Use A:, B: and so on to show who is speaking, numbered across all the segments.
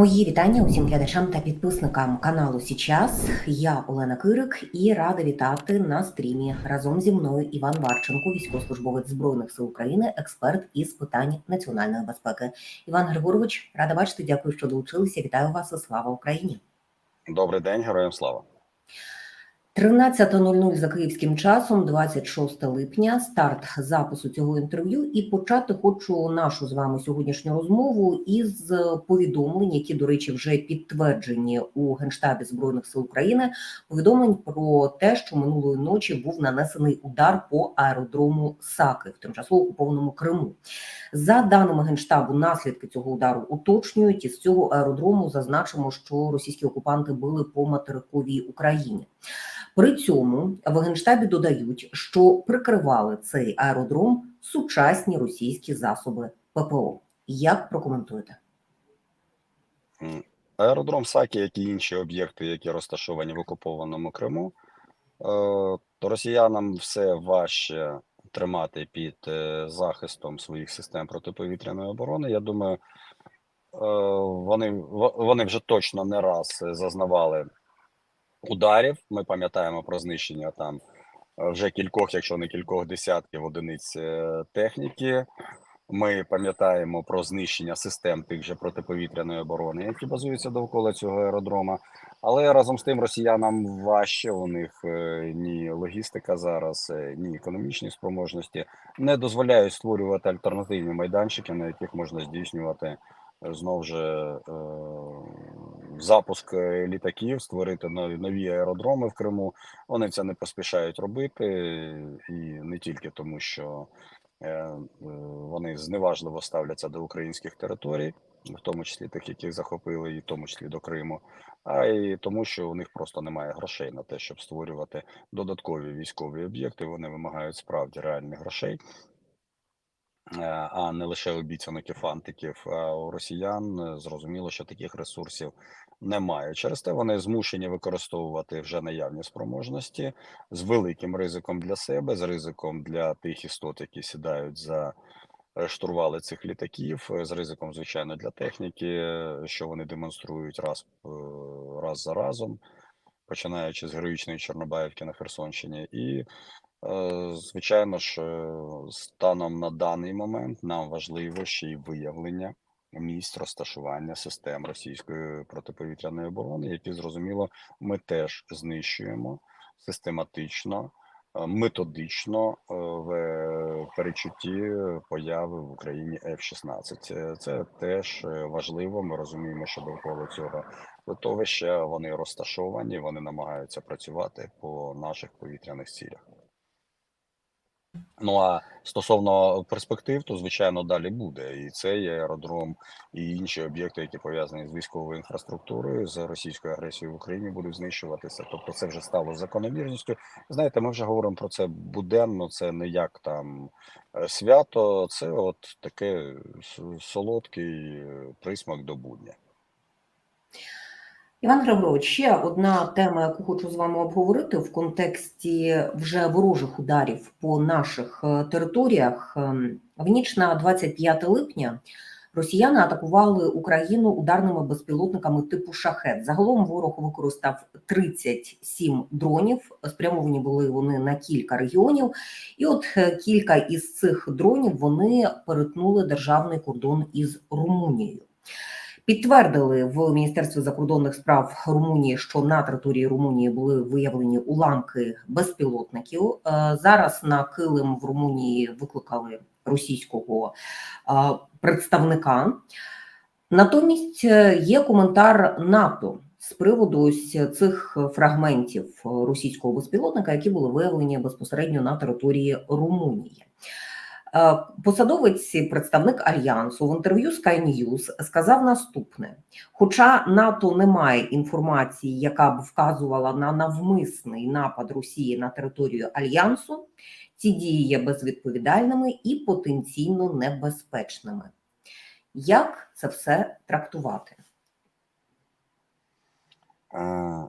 A: Мої вітання усім глядачам та підписникам каналу Січас. Я Олена Кирик і рада вітати на стрімі разом зі мною Іван Варченко, військовослужбовець збройних сил України, експерт із питань національної безпеки. Іван Григорович, рада бачити. Дякую, що долучилися. Вітаю вас і слава Україні.
B: Добрий день, героям слава.
A: 13.00 за київським часом, 26 липня, старт запису цього інтерв'ю. І почати хочу нашу з вами сьогоднішню розмову із повідомлень, які, до речі, вже підтверджені у генштабі збройних сил України. Повідомлень про те, що минулої ночі був нанесений удар по аеродрому Саки в тимчасово окупованому Криму. За даними генштабу, наслідки цього удару уточнюють. Із цього аеродрому зазначимо, що російські окупанти били по материковій Україні. При цьому в генштабі додають, що прикривали цей аеродром сучасні російські засоби ППО. Як прокоментуєте?
B: Аеродром Сакі, як і інші об'єкти, які розташовані в окупованому Криму, е, то росіянам все важче тримати під е, захистом своїх систем протиповітряної оборони. Я думаю, е, вони, вони вже точно не раз зазнавали ударів. Ми пам'ятаємо про знищення там е, вже кількох, якщо не кількох десятків одиниць техніки. Ми пам'ятаємо про знищення систем тих же протиповітряної оборони, які базуються довкола цього аеродрома. Але разом з тим росіянам важче у них е, ні логістика зараз, е, ні економічні спроможності не дозволяють створювати альтернативні майданчики, на яких можна здійснювати е, знов же е, запуск літаків, створити нові, нові аеродроми в Криму. Вони це не поспішають робити, і не тільки тому, що вони зневажливо ставляться до українських територій, в тому числі тих, яких захопили, і в тому числі до Криму, а й тому, що у них просто немає грошей на те, щоб створювати додаткові військові об'єкти. Вони вимагають справді реальних грошей. Е, А не лише обіцянок і фантиків. А у росіян е, зрозуміло, що таких ресурсів немає. Через те вони змушені використовувати вже наявні спроможності з великим ризиком для себе, з ризиком для тих істот, які сідають за е, штурвали цих літаків, з ризиком, звичайно, для техніки, що вони демонструють раз, раз за разом, починаючи з героїчної Чорнобаївки на Херсонщині. І Звичайно ж, е, станом на даний момент нам важливо ще й виявлення місць розташування систем російської протиповітряної оборони, які зрозуміло ми теж знищуємо систематично, е, методично е, в перечутті появи в Україні F-16. Це, теж е, важливо. Ми розуміємо, що довкола цього литовища вони розташовані, вони намагаються працювати по наших повітряних цілях. Ну а стосовно перспектив, то звичайно далі буде і цей аеродром, і інші об'єкти, які пов'язані з військовою інфраструктурою, з російською агресією в Україні, будуть знищуватися. Тобто, це вже стало закономірністю. Знаєте, ми вже говоримо про це буденно. Це не як там е, свято, це от таке солодкий е, присмак до будня.
A: Іван Григорович, ще одна тема, яку хочу з вами обговорити в контексті вже ворожих ударів по наших е, територіях. Ем, В ніч на 25 липня росіяни атакували Україну ударними безпілотниками типу шахет. Загалом ворог використав 37 дронів. Спрямовані були вони на кілька регіонів, і от е, кілька із цих дронів вони перетнули державний кордон із Румунією. Підтвердили в Міністерстві закордонних справ Румунії, що на території Румунії були виявлені уламки безпілотників. Е, Зараз на Килим в Румунії викликали російського е, представника. Натомість е, є коментар НАТО з приводу ось цих фрагментів російського безпілотника, які були виявлені безпосередньо на території Румунії. Е, Посадовець, представник альянсу в інтерв'ю Sky News сказав наступне: хоча НАТО не має інформації, яка б вказувала на навмисний напад Росії на територію альянсу, ці дії є безвідповідальними і потенційно небезпечними. Як це все трактувати?
B: Е,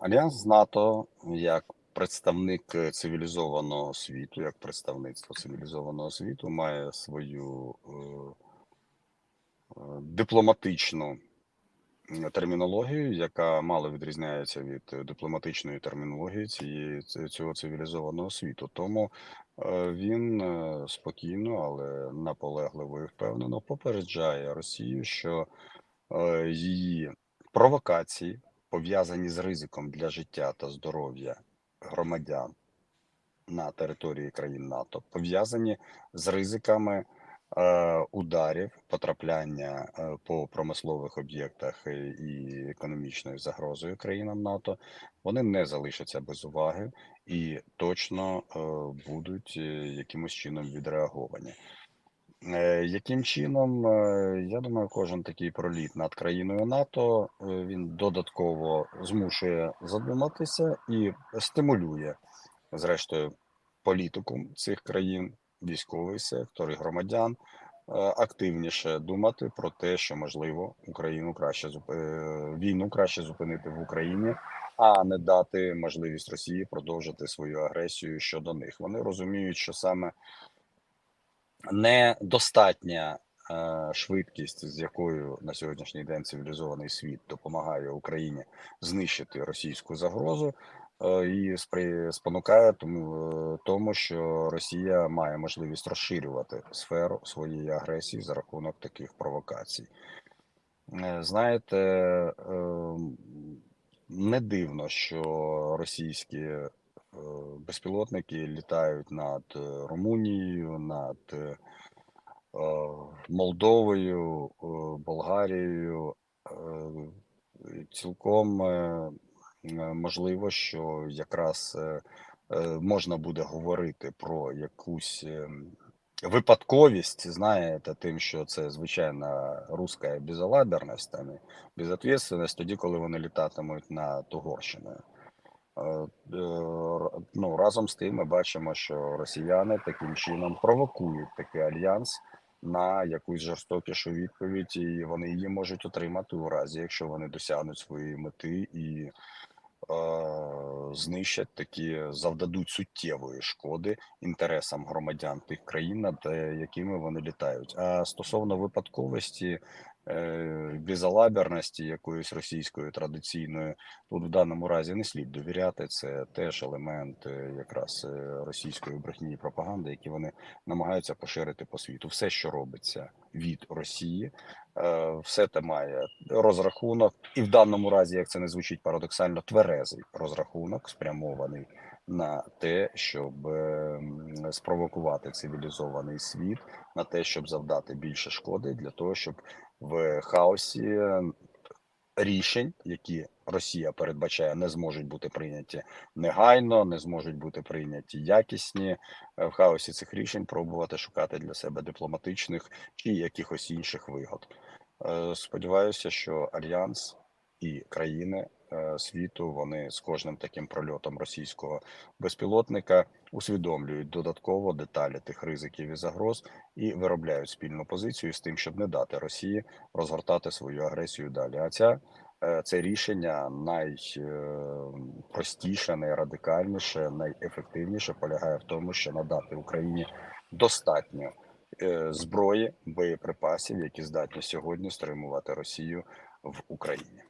B: Альянс з НАТО як представник е, цивілізованого світу, як представництво цивілізованого світу, має свою е, е, дипломатичну термінологію, яка мало відрізняється від дипломатичної термінології цієї цього цивілізованого світу. Тому він спокійно, але наполегливо і впевнено попереджає Росію, що її провокації пов'язані з ризиком для життя та здоров'я громадян на території країн НАТО, пов'язані з ризиками е, ударів, потрапляння е, по промислових об'єктах і, і економічною загрозою країнам НАТО, вони не залишаться без уваги і точно е, будуть е, якимось чином відреаговані. Е, Яким чином, Е, я думаю, кожен такий проліт над країною НАТО е, він додатково змушує задуматися і стимулює, зрештою, політику цих країн, військовий сектор і громадян активніше думати про те, що можливо Україну краще війну краще зупинити в Україні, а не дати можливість Росії продовжити свою агресію щодо них. Вони розуміють, що саме недостатня е, швидкість, з якою на сьогоднішній день цивілізований світ допомагає Україні знищити російську загрозу, е, і спонукає тому, е, тому, що Росія має можливість розширювати сферу своєї агресії за рахунок таких провокацій. Знаєте, не дивно, що російські безпілотники літають над е, Румунією, над е, Молдовою, Болгарією. Цілком е, е, можливо, що якраз е, можна буде говорити про якусь випадковість, знаєте, тим, що це звичайна руська безалаберність, і тоді, коли вони літатимуть над Угорщиною. Е, е, Ну, разом з тим ми бачимо, що росіяни таким чином провокують такий альянс на якусь жорстокішу відповідь, і вони її можуть отримати у разі, якщо вони досягнуть своєї мети і е, знищать такі, завдадуть суттєвої шкоди інтересам громадян тих країн, над е, якими вони літають. А стосовно випадковості, безалаберності якоїсь російської традиційної, тут в даному разі не слід довіряти. Це теж елемент е, якраз е, російської брехні і пропаганди, які вони намагаються поширити по світу. Все, що робиться від Росії, е, все те має розрахунок, і в даному разі, як це не звучить парадоксально, тверезий розрахунок спрямований на те, щоб е, спровокувати цивілізований світ, на те, щоб завдати більше шкоди, для того, щоб в хаосі рішень, які Росія передбачає, не зможуть бути прийняті негайно, не зможуть бути прийняті якісні е, в хаосі цих рішень, пробувати шукати для себе дипломатичних чи якихось інших вигод. Е, Сподіваюся, що альянс і країни світу вони з кожним таким прольотом російського безпілотника усвідомлюють додатково деталі тих ризиків і загроз і виробляють спільну позицію з тим, щоб не дати Росії розгортати свою агресію далі. А ця е, це рішення найпростіше, найрадикальніше, найефективніше полягає в тому, що надати Україні достатньо е, зброї, боєприпасів, які здатні сьогодні стримувати Росію в Україні.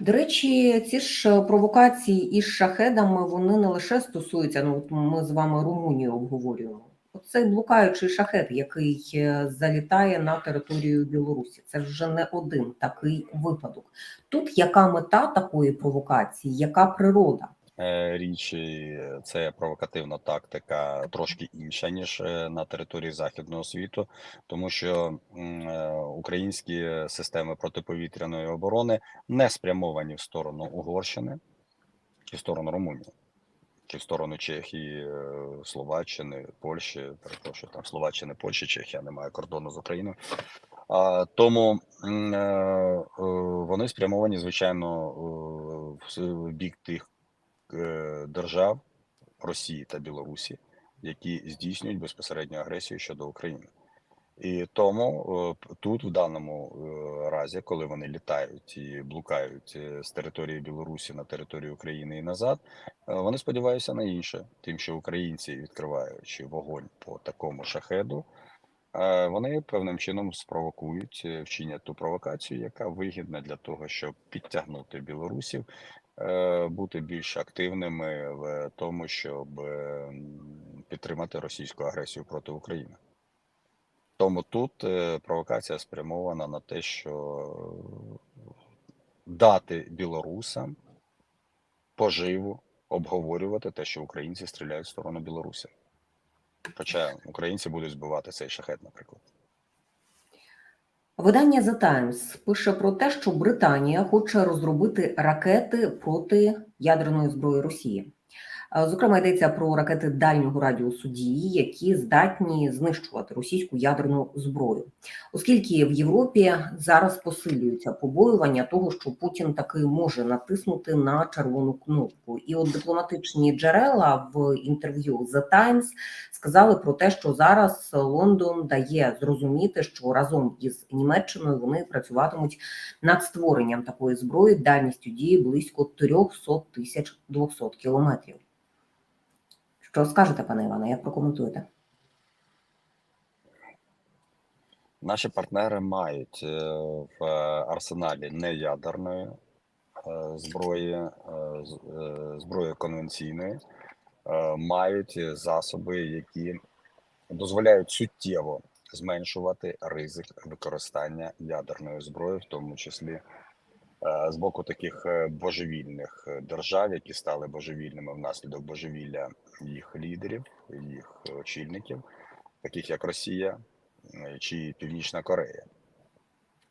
A: До речі, ці ж провокації із шахедами вони не лише стосуються. Ну, от ми з вами Румунію обговорюємо. Оцей блукаючий шахет, який е, залітає на територію Білорусі, це вже не один такий випадок. Тут яка мета такої провокації, яка природа?
B: Е, річі це провокативна тактика трошки інша ніж е, на території західного світу, тому що е, українські системи протиповітряної оборони не спрямовані в сторону Угорщини чи в сторону Румунії, чи в сторону Чехії, Словаччини, Польщі. Перепрошую, там Словаччини, Польщі, Чехія немає кордону з Україною. А, тому вони спрямовані, звичайно, в бік тих держав Росії та Білорусі, які здійснюють безпосередню агресію щодо України. І тому е, тут, в даному е, разі, коли вони літають і блукають е, з території Білорусі на територію України і назад, е, вони сподіваються на інше, тим, що українці, відкриваючи вогонь по такому шахеду, Е, Вони певним чином спровокують, е, вчинять ту провокацію, яка вигідна для того, щоб підтягнути білорусів, е, бути більш активними в тому, щоб е, підтримати російську агресію проти України. Тому тут е, провокація спрямована на те, що дати білорусам поживу обговорювати те, що українці стріляють в сторону Білорусі. Хоча українці будуть збивати цей шахет, наприклад.
A: Видання The Times пише про те, що Британія хоче розробити ракети проти ядерної зброї Росії. Зокрема, йдеться про ракети дальнього радіусу дії, які здатні знищувати російську ядерну зброю, оскільки в Європі зараз посилюються побоювання того, що Путін таки може натиснути на червону кнопку. І от дипломатичні джерела в інтерв'ю The Times сказали про те, що зараз Лондон дає зрозуміти, що разом із Німеччиною вони працюватимуть над створенням такої зброї дальністю дії близько 300 тисяч 200 кілометрів. Що скажете, пане Іване, як прокоментуєте?
B: Наші партнери мають е, в арсеналі неядерної е, зброї, е, е, зброї конвенційної, е, мають засоби, які дозволяють суттєво зменшувати ризик використання ядерної зброї, в тому числі е, з боку таких е, божевільних е, держав, які стали божевільними внаслідок божевілля їх лідерів, їх очільників, таких як Росія е, чи Північна Корея.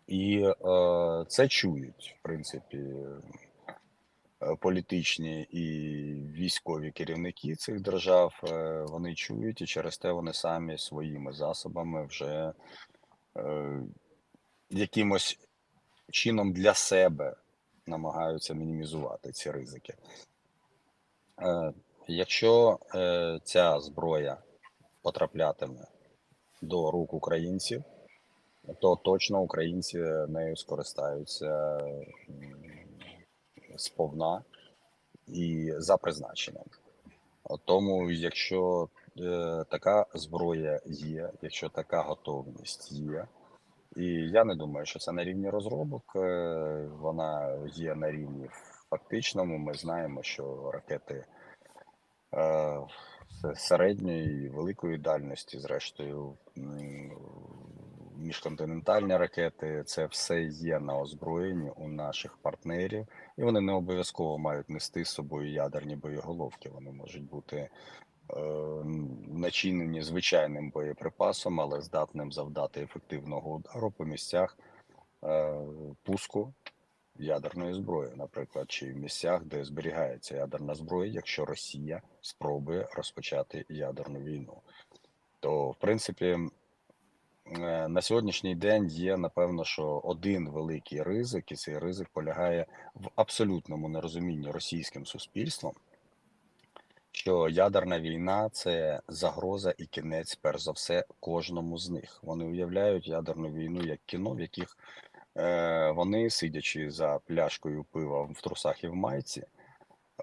B: І е, це чують, в принципі, е, політичні і військові керівники цих держав. Е, вони чують, і через те вони самі своїми засобами вже е, якимось чином для себе намагаються мінімізувати ці ризики. Е, якщо е, ця зброя потраплятиме до рук українців, то точно українці нею скористаються сповна і за призначенням. Тому, якщо е, така зброя є, якщо така готовність є, і я не думаю, що це на рівні розробок, е, вона є на рівні фактичному. Ми знаємо, що ракети е, середньої і великої дальності, зрештою, міжконтинентальні ракети, це все є на озброєнні у наших партнерів, і вони не обов'язково мають нести з собою ядерні боєголовки. Вони можуть бути начинені звичайним боєприпасом, але здатним завдати ефективного удару по місцях е, пуску ядерної зброї, наприклад, чи в місцях, де зберігається ядерна зброя, якщо Росія спробує розпочати ядерну війну. То, в принципі, е, на сьогоднішній день є напевно, що один великий ризик, і цей ризик полягає в абсолютному нерозумінні російським суспільством, що ядерна війна це загроза і кінець, перш за все, кожному з них. Вони уявляють ядерну війну як кіно, в яких е, вони, сидячи за пляшкою пива в трусах і в майці,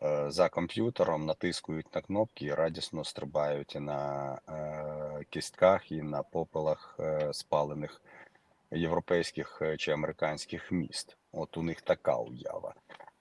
B: е, за комп'ютером натискують на кнопки і радісно стрибають на е, кістках і на попелах е, спалених європейських е, чи американських міст. От у них така уява.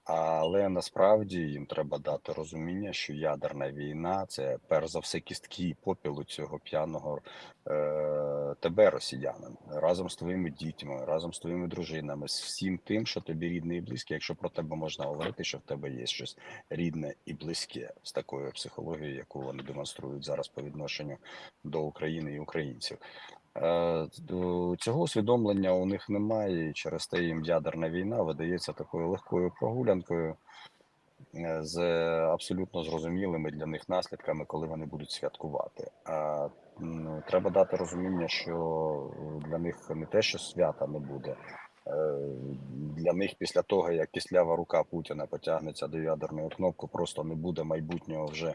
B: Але насправді їм треба дати розуміння, що ядерна війна це перш за все кістки і попілу цього п'яного е, тебе, росіянин, разом з твоїми дітьми, разом з твоїми дружинами, з всім тим, що тобі рідне і близьке, якщо про тебе можна говорити, що в тебе є щось рідне і близьке з такою психологією, яку вони демонструють зараз по відношенню до України і українців. Е, Цього усвідомлення у них немає, і через те їм ядерна війна видається такою легкою прогулянкою е, з абсолютно зрозумілими для них наслідками, коли вони будуть святкувати. А треба дати розуміння, що для них не те, що свята не буде. е, Для них після того, як кислява рука Путіна потягнеться до ядерної кнопки, просто не буде майбутнього вже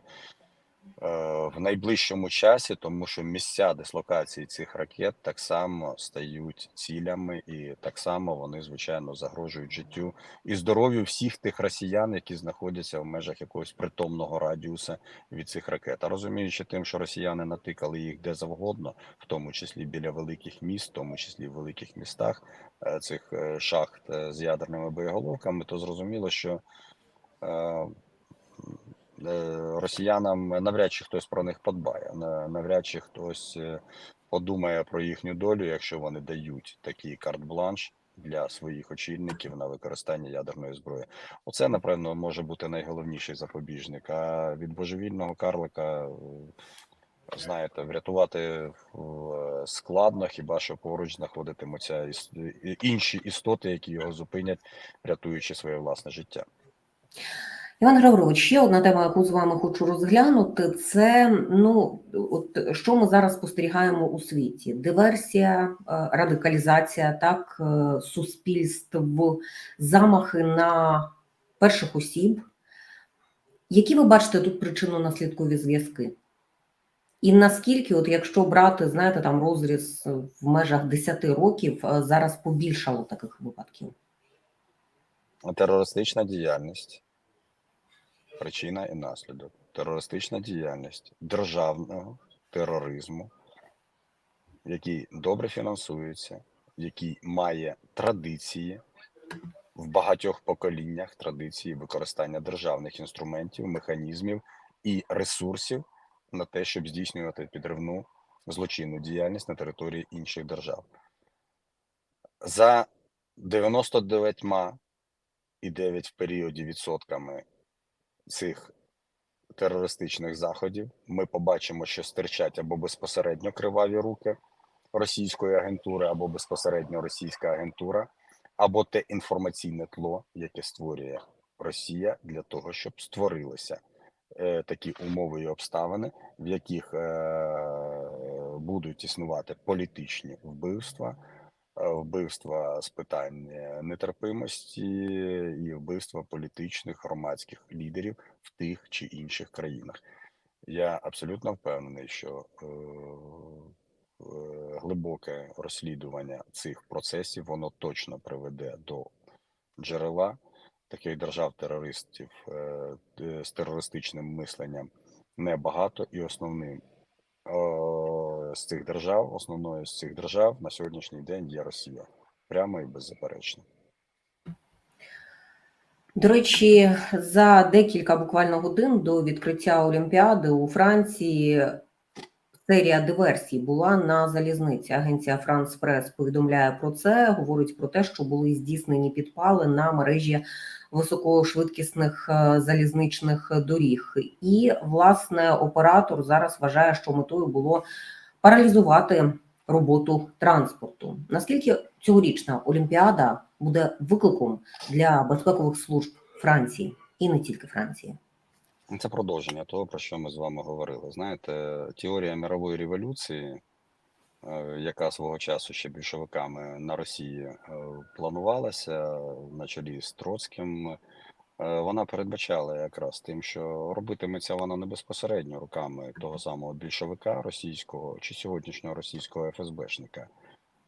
B: в найближчому часі, тому що місця дислокації цих ракет так само стають цілями, і так само вони звичайно загрожують життю і здоров'ю всіх тих росіян, які знаходяться в межах якогось притомного радіуса від цих ракет. А розуміючи тим, що росіяни натикали їх де завгодно, в тому числі біля великих міст, в тому числі в великих містах е, цих е, шахт е, з ядерними боєголовками, то зрозуміло, що е, е, росіянам навряд чи хтось про них подбає, навряд чи хтось е, подумає про їхню долю, якщо вони дають такий карт-бланш для своїх очільників на використання ядерної зброї. Оце, напевно, може бути найголовніший запобіжник. А від божевільного карлика, е, знаєте, врятувати е, складно, хіба що поруч знаходитимуться інші істоти, які його зупинять, рятуючи своє власне життя.
A: Іван Григорович, ще одна тема, яку з вами хочу розглянути, це ну от що ми зараз спостерігаємо у світі: диверсія, е, радикалізація, так е, суспільств, замахи на перших осіб. Які ви бачите тут причинно-наслідкові зв'язки? І наскільки, от якщо брати, знаєте, там розріз в межах 10 років, е, зараз побільшало таких випадків?
B: Терористична діяльність, причина і наслідок. Терористична діяльність державного тероризму, який добре фінансується, який має традиції в багатьох поколіннях традиції використання державних інструментів, механізмів і ресурсів на те, щоб здійснювати підривну злочинну діяльність на території інших держав. За 99 і 9 в періоді відсотками цих терористичних заходів. Ми побачимо, що стирчать або безпосередньо криваві руки російської агентури, або безпосередньо російська агентура, або те інформаційне тло, яке створює Росія для того, щоб створилися е, такі умови і обставини, в яких е, будуть існувати політичні вбивства, вбивства з питань е, нетерпимості і вбивства політичних громадських лідерів в тих чи інших країнах. Я абсолютно впевнений, що е, е, глибоке розслідування цих процесів воно точно приведе до джерела таких держав-терористів з терористичним мисленням небагато, і основним з цих держав, основною з цих держав на сьогоднішній день є Росія, прямо і беззаперечно.
A: До речі, за декілька буквально годин до відкриття Олімпіади у Франції серія диверсій була на залізниці. Агенція Франс Прес повідомляє про це, говорить про те, що були здійснені підпали на мережі високошвидкісних е, залізничних доріг. І, власне, оператор зараз вважає, що метою було паралізувати роботу транспорту. Наскільки цьогорічна Олімпіада буде викликом для безпекових служб Франції і не тільки Франції?
B: Це продовження того, про що ми з вами говорили. Знаєте, теорія мирової революції, е, яка свого часу ще більшовиками на Росії е, планувалася на чолі з Троцьким, вона передбачала якраз тим, що робитиметься вона не безпосередньо руками того самого більшовика російського чи сьогоднішнього російського ФСБшника,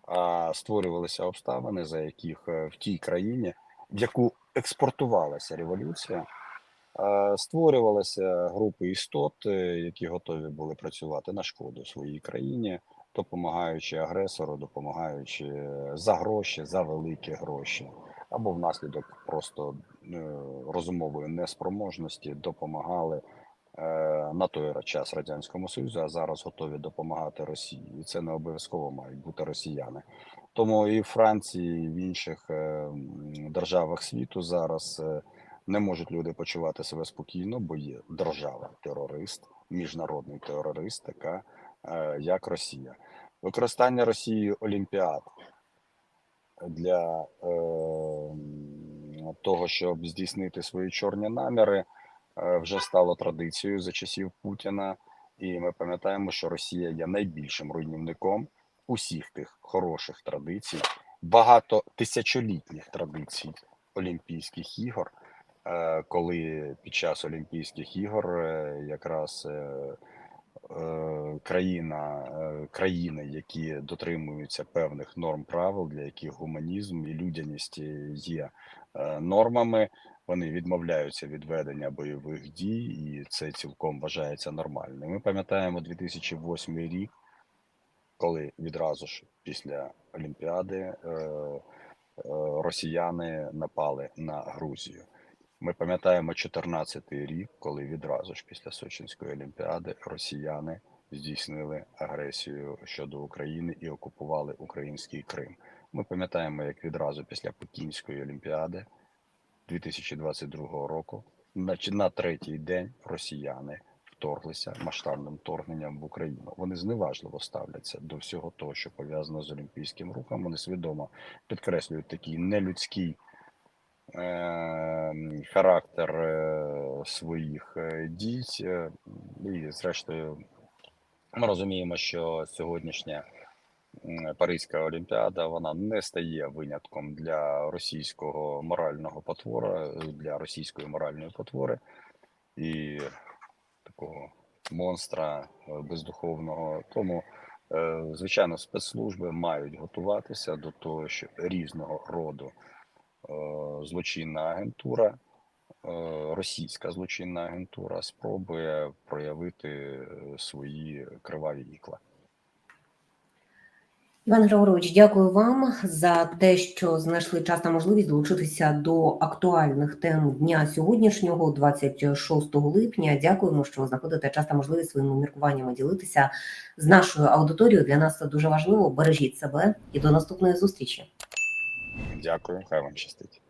B: а створювалися обставини, за яких е, в тій країні, в яку експортувалася революція. Е, Створювалися групи істот, е, які готові були працювати на шкоду своїй країні, допомагаючи агресору, допомагаючи е, за гроші, за великі гроші, або внаслідок просто е, розумової неспроможності допомагали е, на той час радянському союзу, а зараз готові допомагати Росії, і це не обов'язково мають бути росіяни. Тому і в Франції, і в інших е, державах світу зараз. не можуть люди почувати себе спокійно, бо є держава-терорист, міжнародний терорист, така як Росія. Використання Росією Олімпіад для е, того, щоб здійснити свої чорні наміри, е, вже стало традицією за часів Путіна. І ми пам'ятаємо, що Росія є найбільшим руйнівником усіх тих хороших традицій, багато тисячолітніх традицій Олімпійських ігор е, коли під час Олімпійських ігор е, якраз е, країна, е, країни, які дотримуються певних норм правил, для яких гуманізм і людяність є е, нормами, вони відмовляються від ведення бойових дій, і це цілком вважається нормальним. Ми пам'ятаємо 2008 рік, коли відразу ж після Олімпіади е, е, росіяни напали на Грузію. Ми пам'ятаємо 14-й рік, коли відразу ж після Сочинської олімпіади росіяни здійснили агресію щодо України і окупували український Крим. Ми пам'ятаємо, як відразу після Пекінської олімпіади 2022 року, на, на третій день росіяни вторглися масштабним вторгненням в Україну. Вони зневажливо ставляться до всього того, що пов'язано з олімпійським рухом. Вони свідомо підкреслюють такий нелюдський характер е, своїх е, дій. І, зрештою, ми розуміємо, що сьогоднішня Паризька Олімпіада вона не стає винятком для російського морального потвора, для російської моральної потвори і такого монстра бездуховного. Тому, звичайно, спецслужби мають готуватися до того, що різного роду злочинна агентура, е, російська злочинна агентура спробує проявити е, свої криваві ікла.
A: Іван Григорович, дякую вам за те, що знайшли час та можливість долучитися до актуальних тем дня сьогоднішнього, 26 липня. Дякуємо, що знаходите час та можливість своїми міркуваннями ділитися з нашою аудиторією. Для нас це дуже важливо. Бережіть себе і до наступної зустрічі.
B: Дякую, хай вам щастить.